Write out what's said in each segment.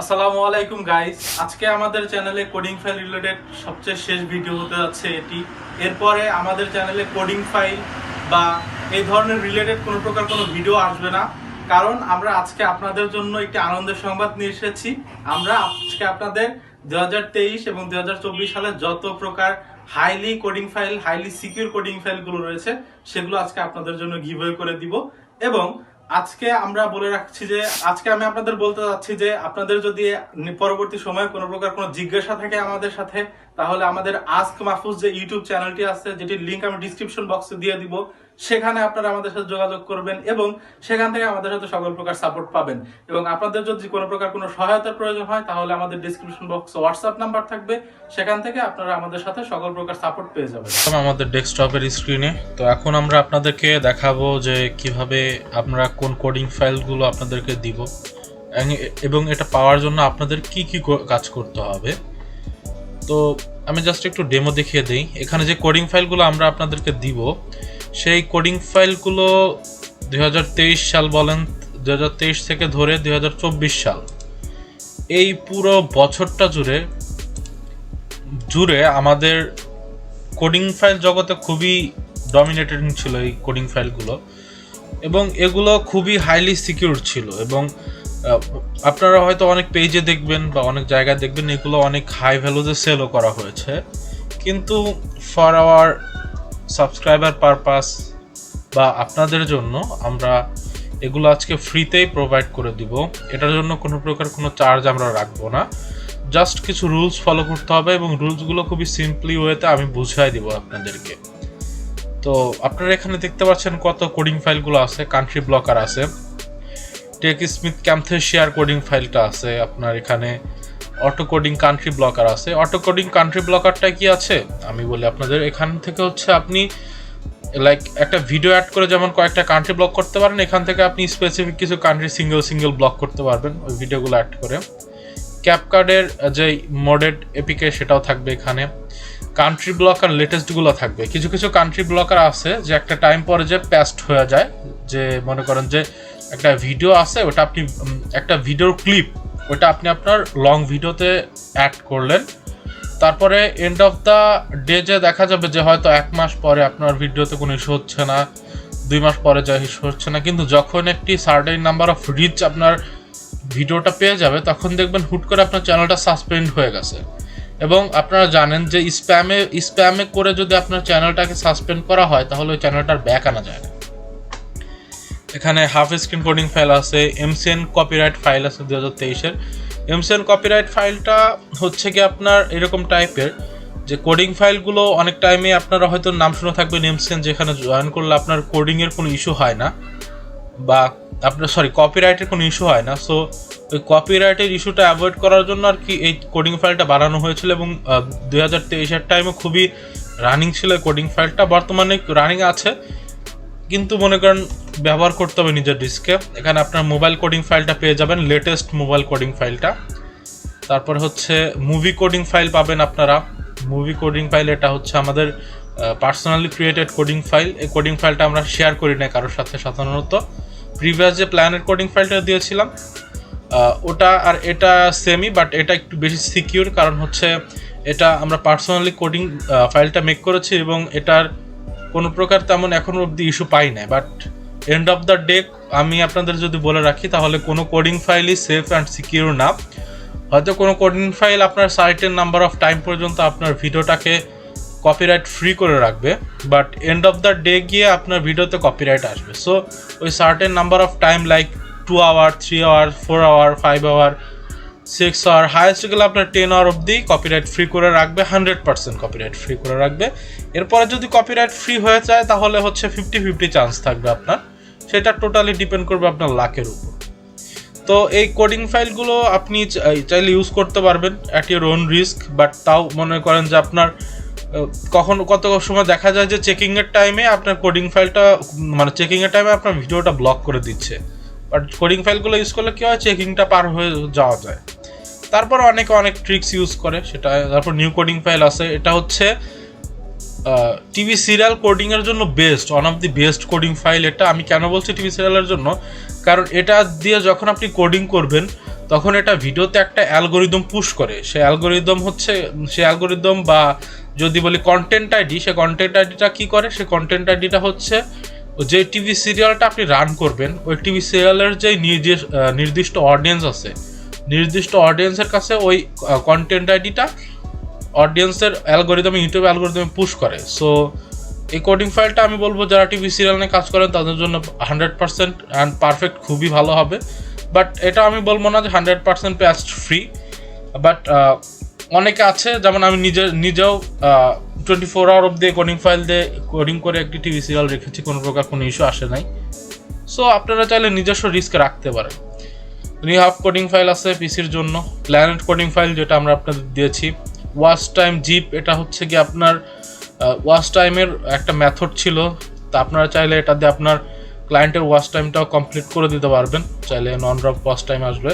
আসসালামু আলাইকুম গাইস আজকে আমাদের চ্যানেলে কোডিং ফাইল রিলেটেড সবচেয়ে শেষ ভিডিও হতে যাচ্ছে এটি। এরপরে আমাদের চ্যানেলে কোডিং ফাইল বা এই ধরনের রিলেটেড কোনো প্রকার কোনো ভিডিও আসবে না। কারণ আমরা আজকে আপনাদের জন্য একটি আনন্দের সংবাদ নিয়ে এসেছি। আমরা আজকে আপনাদের দু হাজার তেইশ এবং দু হাজার চব্বিশ সালে যত প্রকার highly coding file highly secure coding ফাইলগুলো রয়েছে, সেগুলো আজকে আপনাদের জন্য গিভওয়ে করে দিব। এবং আজকে আমরা বলে রাখছি যে, আজকে আমি আপনাদের বলতে চাচ্ছি যে, আপনাদের যদি পরবর্তী সময়ে কোনো প্রকার কোনো জিজ্ঞাসা থাকে আমাদের সাথে, তাহলে আমাদের আস্ক মাহফুজ যে ইউটিউব চ্যানেলটি আছে, যেটির লিঙ্ক আমি ডিসক্রিপশন বক্সে দিয়ে দিব। সেখানে আপনারা আমাদের সাথে যোগাযোগ করবেন এবং সেখান থেকে আমাদের সাথে সকল প্রকার সাপোর্ট পাবেন। এবং আপনাদের যদি কোনো প্রকার কোনো সহায়তার প্রয়োজন হয়, তাহলে আমাদের ডিসক্রিপশন বক্সে হোয়াটসঅ্যাপ নাম্বার থাকবে। সেখান থেকে আপনারা আমাদের সাথে সকল প্রকার সাপোর্ট পেয়ে যাবেন। আমাদের ডেস্কটপের স্ক্রিনে তো এখন আমরা আপনাদেরকে দেখাবো যে কীভাবে আমরা কোন কোডিং ফাইলগুলো আপনাদেরকে দিব। এবং এটা পাওয়ার জন্য আপনাদের কি কি কাজ করতে হবে। তো আমি জাস্ট একটু ডেমো দেখিয়ে দিই। এখানে যে কোডিং ফাইলগুলো আমরা আপনাদেরকে দিব সেই কোডিং ফাইলগুলো দু হাজার তেইশ সাল বলেন দু হাজার তেইশ থেকে ধরে দুই হাজার চব্বিশ সাল। এই পুরো বছরটা জুড়ে জুড়ে আমাদের কোডিং ফাইল জগতে খুবই ডমিনেটেড ছিল এই কোডিং ফাইলগুলো এবং এগুলো খুবই হাইলি সিকিউর ছিল এবং আপনারা হয়তো অনেক পেজে দেখবেন বা অনেক জায়গায় দেখবেন এগুলো অনেক হাই ভ্যালুতে সেলও করা হয়েছে। কিন্তু ফর আওয়ার সাবস্ক্রাইবার পারপাস বা আপনাদের জন্য আমরা এগুলো আজকে ফ্রিতেই প্রোভাইড করে দিব। এটার জন্য কোনো প্রকার কোনো চার্জ আমরা রাখব না। জাস্ট কিছু রুলস ফলো করতে হবে এবং রুলসগুলো খুবই সিম্পলি ওয়েতে আমি বুঝাই দিব আপনাদেরকে। তো আপনারা এখানে দেখতে পাচ্ছেন কত কোডিং ফাইলগুলো আছে কান্ট্রি ব্লকার আছে। টেক স্মিথ ক্যামথেশিয়ার কোডিং ফাইলটা আছে আপনার এখানে। অটো কোডিং কান্ট্রি ব্লকার আছে। অটো কোডিং কান্ট্রি ব্লকারটা কি আছে? আমি বলি আপনাদের, এখান থেকে হচ্ছে আপনি লাইক একটা ভিডিও অ্যাড করে যেমন কয়েকটা কান্ট্রি ব্লক করতে পারেন, এখান থেকে আপনি স্পেসিফিক কিছু কান্ট্রি সিঙ্গেল সিঙ্গেল ব্লক করতে পারবেন ওই ভিডিওগুলো অ্যাড করে। ক্যাপকার্ডের যে মোডেড এপিকে সেটাও থাকবে এখানে। কান্ট্রি ব্লকার লেটেস্টগুলো থাকবে। কিছু কিছু কান্ট্রি ব্লকার আছে যে একটা টাইম পরে যে প্যাস্ট হয়ে যায়, যে মনে করেন যে একটা ভিডিও আছে, ওটা আপনি একটা ভিডিওর ক্লিপ ওটা আপনি আপনার লং ভিডিওতে অ্যাড করলেন। তারপরে এন্ড অফ দ্য ডে যে দেখা যাবে যে হয়তো এক মাস পরে আপনার ভিডিওতে কোনো ইস্যু হচ্ছে না, দুই মাস পরে যা ইস্যু হচ্ছে না, কিন্তু যখন একটি সার্টেন নাম্বার অফ রিচ আপনার ভিডিওটা পেয়ে যাবে, তখন দেখবেন হুট করে আপনার চ্যানেলটা সাসপেন্ড হয়ে গেছে। এবং আপনারা জানেন যে স্প্যামে স্প্যামে করে যদি আপনার চ্যানেলটাকে সাসপেন্ড করা হয়, তাহলে ওই চ্যানেলটার ব্যাক আনা যায় না। এখানে হাফ স্ক্রিন কোডিং ফাইল আছে এমসিএন কপিরাইট ফাইল আছে দু হাজার তেইশের। এমসিএন কপিরাইট ফাইলটা হচ্ছে কি আপনার এরকম টাইপের যে কোডিং ফাইলগুলো অনেক টাইমে আপনারা হয়তো নাম শুনে থাকবেন এমসিএন যেখানে জয়েন করলে আপনার কোডিংয়ের কোনো ইস্যু হয় না, বা আপনার সরি কপিরাইটের কোনো ইস্যু হয় না। সো ওই কপিরাইটের ইস্যুটা অ্যাভয়েড করার জন্য আর কি এই কোডিং ফাইলটা বানানো হয়েছিল এবং দুই হাজার তেইশের টাইমে খুবই রানিং ছিল কোডিং ফাইলটা বর্তমানে রানিং আছে কিন্তু মনে করেন ব্যবহার করতে হবে নিজের ডিস্কে এখানে আপনার মোবাইল কোডিং ফাইলটা পেয়ে যাবেন লেটেস্ট মোবাইল কোডিং ফাইলটা তারপর হচ্ছে মুভি কোডিং ফাইল পাবেন আপনারা। মুভি কোডিং ফাইল এটা হচ্ছে আমাদের পার্সোনালি ক্রিয়েটেড কোডিং ফাইল এই কোডিং ফাইলটা আমরা শেয়ার করি না কারোর সাথে সাধারণত। প্রিভিয়াস যে প্ল্যানের কোডিং ফাইলটা দিয়েছিলাম ওটা আর এটা সেমই বাট এটা একটু বেশি সিকিউর কারণ হচ্ছে এটা আমরা পার্সোনালি কোডিং ফাইলটা মেক করেছি এবং এটার কোনো প্রকার তেমন এখনও অবধি ইস্যু পাই নাই but end of the day আমি আপনাদের যদি বলে রাখি, তাহলে কোনো কোডিং ফাইলই সেফ অ্যান্ড সিকিউর না। হয়তো কোনো কোডিং ফাইল আপনার সার্টেন নাম্বার অফ টাইম পর্যন্ত আপনার ভিডিওটাকে কপিরাইট ফ্রি করে রাখবে but end of the day গিয়ে আপনার ভিডিওতে কপিরাইট আসবে। সো ওই certain number of time like two hour three hour four hour five hour six hour highest গেলে আপনার টেন আওয়ার অবধি কপিরাইট ফ্রি করে রাখবে হান্ড্রেড পার্সেন্ট কপিরাইট ফ্রি করে রাখবে। এরপরে যদি কপিরাইট ফ্রি হয়ে যায়, তাহলে হচ্ছে ফিফটি ফিফটি চান্স থাকবে আপনার। সেটা টোটালি ডিপেন্ড করবে আপনার লাকের উপর। তো এই কোডিং ফাইলগুলো আপনি চাই- চাইলে ইউজ করতে পারবেন at your own risk but তাও মনে করেন যে আপনার কখন, কত সময় দেখা যায় যে চেকিংয়ের টাইমে আপনার কোডিং ফাইলটা মানে চেকিংয়ের টাইমে আপনার ভিডিওটা ব্লক করে দিচ্ছে। বাট কোডিং ফাইলগুলো ইউজ করলে কী হয় চেকিংটা পার হয়ে যাওয়া যায়। তারপর অনেকে অনেক ট্রিক্স ইউজ করে, সেটা, তারপর নিউ কোডিং ফাইল আছে। এটা হচ্ছে টিভি সিরিয়াল কোডিং এর জন্য best one of the best coding file এটা। আমি কেন বলছি টিভি সিরিয়ালের জন্য? কারণ এটা দিয়ে যখন আপনি কোডিং করবেন, তখন এটা ভিডিওতে একটা অ্যালগোরিদম পুশ করে। সে অ্যালগোরিদম হচ্ছে, সে অ্যালগোরিদম বা যদি বলি কন্টেন্ট আইডি সে কন্টেন্ট আইডিটা কি করে? সে কন্টেন্ট আইডিটা হচ্ছে, যে টিভি সিরিয়ালটা আপনি রান করবেন, ওই টিভি সিরিয়ালের যে নির্দিষ্ট অডিয়েন্স আছে নির্দিষ্ট অডিয়েন্সের কাছে ওই কন্টেন্ট আইডিটা অডিয়েন্সের অ্যালগোরিদমে ইউটিউব অ্যালগোরিদমে পুশ করে। সো এই কোডিং ফাইলটা আমি বলব, যারা টিভি সিরিয়াল নিয়ে কাজ করেন, তাদের জন্য হান্ড্রেড পার্সেন্ট অ্যান্ড পারফেক্ট খুবই ভালো হবে। বাট এটা আমি বলব না যে hundred percent past free but অনেকে আছে, যেমন আমি নিজে, নিজেও টোয়েন্টি ফোর আওয়ার অব দিয়ে কোডিং ফাইল দিয়ে কোডিং করে একটি টিভি সিরিয়াল রেখেছি, কোনো প্রকার কোনো ইস্যু আসে নাই। সো আপনারা চাইলে নিজস্ব রিস্ক রাখতে পারেন। রিহাফ কোডিং ফাইল আছে পিসির জন্য। প্ল্যানেট কোডিং ফাইল যেটা আমরা আপনাদের দিয়েছি। ওয়াচ টাইম জিপ এটা হচ্ছে কি আপনার ওয়াচ টাইমের একটা মেথড ছিল। তা আপনারা চাইলে এটা দিয়ে আপনার ক্লায়েন্টের ওয়াচ টাইমটাও কমপ্লিট করে দিতে পারবেন। চাইলে নন ড্রপ ওয়াচ টাইম আসবে।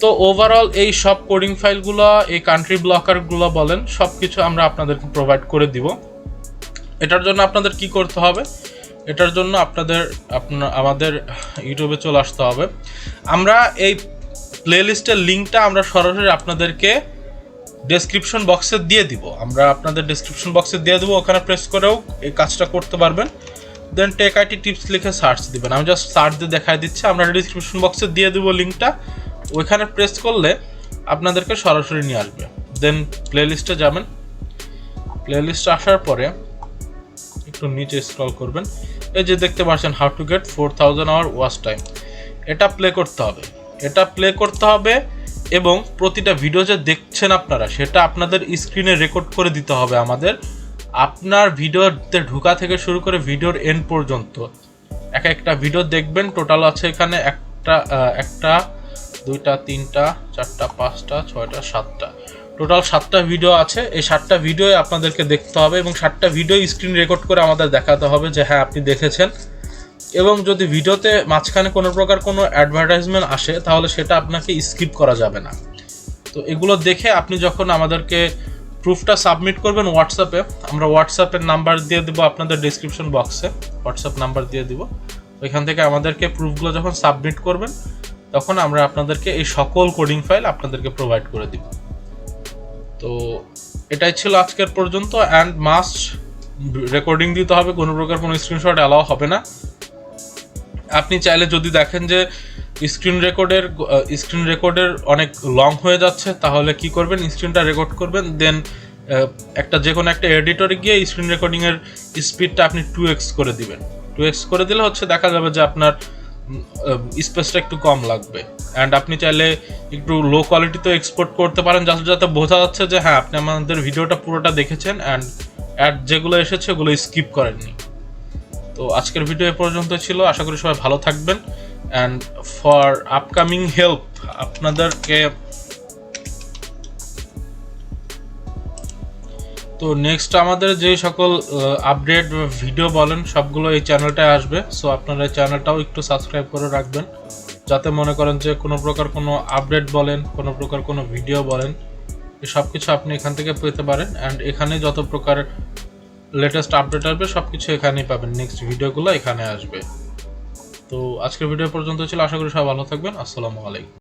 তো ওভারঅল এই সব কোডিং ফাইলগুলো এই কান্ট্রি ব্লকারগুলো বলেন সব কিছু আমরা আপনাদেরকে প্রোভাইড করে দিব। এটার জন্য আপনাদের কি করতে হবে? এটার জন্য আপনাদের, আপনার, আমাদের ইউটিউবে চলে আসতে হবে। আমরা এই প্লেলিস্টের লিঙ্কটা আমরা সরাসরি আপনাদেরকে ডেসক্রিপশন বক্সে দিয়ে দিব। আমরা আপনাদের ডেসক্রিপশন বক্সে দিয়ে দেবো, ওখানে প্রেস করেও এই কাজটা করতে পারবেন। দেন টেক আইটি টিপস লিখে সার্চ দিবেন। আমি জাস্ট সার্চ দিয়ে দেখাই দিচ্ছি, আমরা ডিসক্রিপশন বক্সে দিয়ে দেবো লিঙ্কটা ওইখানে প্রেস করলে আপনাদেরকে সরাসরি নিয়ে আসবে। দেন প্লেলিস্টে যাবেন। প্লেলিস্টে আসার পরে একটু নিচে স্ক্রল করবেন। এই যে দেখতে পাচ্ছেন how to get four thousand hour watch time এটা প্লে করতে হবে। এটা প্লে করতে হবে এবং প্রতিটা ভিডিও যে দেখছেন আপনারা, সেটা আপনাদের স্ক্রিনে রেকর্ড করে দিতে হবে আমাদের। আপনার ভিডিওতে ঢুকা থেকে শুরু করে ভিডিওর এন্ড পর্যন্ত। এক একটা ভিডিও দেখবেন টোটাল আছে এখানে একটা একটা, দুইটা, তিনটা, চারটা, পাঁচটা, ছয়টা, সাতটা। টোটাল সাতটা ভিডিও আছে। এই সাতটা ভিডিও আপনাদেরকে দেখতে হবে এবং সাতটা ভিডিও স্ক্রিন রেকর্ড করে আমাদের দেখাতে হবে যে হ্যাঁ আপনি দেখেছেন। এবং যদি ভিডিওতে মাঝখানে কোনো প্রকার কোনো অ্যাডভার্টাইজমেন্ট আসে, তাহলে সেটা আপনাকে স্কিপ করা যাবে না। তো এগুলো দেখে আপনি যখন আমাদেরকে প্রুফটা সাবমিট করবেন হোয়াটসঅ্যাপে আমরা হোয়াটসঅ্যাপের নাম্বার দিয়ে দেবো আপনাদের ডিসক্রিপশন বক্সে হোয়াটসঅ্যাপ নাম্বার দিয়ে দিব। ওইখান থেকে আমাদেরকে প্রুফগুলো যখন সাবমিট করবেন, তখন আমরা আপনাদেরকে এই সকল কোডিং ফাইল আপনাদেরকে প্রোভাইড করে দিব। তো এটাই ছিল আজকের পর্যন্ত অ্যান্ড মাস্ট রেকর্ডিং দিতে হবে, কোনো প্রকার কোনো স্ক্রিনশট অ্যালাও হবে না। আপনি চাইলে যদি দেখেন যে স্ক্রিন রেকর্ডের স্ক্রিন রেকর্ডের অনেক লং হয়ে যাচ্ছে, তাহলে কি করবেন? স্ক্রিনটা রেকর্ড করবেন দেন একটা যে কোনো একটা এডিটরে গিয়ে স্ক্রিন রেকর্ডিংয়ের স্পিডটা আপনি টু এক্স করে দিবেন। টু এক্স করে দিলে হচ্ছে দেখা যাবে যে আপনার স্পেসটা একটু কম লাগবে। অ্যান্ড আপনি চাইলে একটু লো কোয়ালিটিতেও এক্সপোর্ট করতে পারেন, যাতে যাতে বোঝা যাচ্ছে যে হ্যাঁ আপনি আমাদের ভিডিওটা পুরোটা দেখেছেন অ্যান্ড অ্যাড যেগুলো এসেছে ওগুলো স্কিপ করেননি। তো আজকের ভিডিও এ পর্যন্ত ছিল, আশা করি সবাই ভালো থাকবেন। অ্যান্ড ফর আপকামিং হেল্প আপনাদেরকে তো নেক্সট আমাদের যে সকল আপডেট ভিডিও বলেন, সবগুলো এই চ্যানেলটায় আসবে। সো আপনারা চ্যানেলটাও একটু সাবস্ক্রাইব করে রাখবেন। যাতে মনে করেন যে কোনো প্রকার কোনো আপডেট বলেন, কোনো প্রকার কোনো ভিডিও বলেন সব কিছু আপনি এখান থেকে পেতে পারেন। অ্যান্ড এখানে যত প্রকার লেটেস্ট আপডেট আসবে সব কিছু এখানেই পাবেন। নেক্সট ভিডিওগুলো এখানে আসবে। তো আজকের ভিডিও পর্যন্ত ছিল। আশা করি সবাই ভালো থাকবেন। আসসালামু আলাইকুম।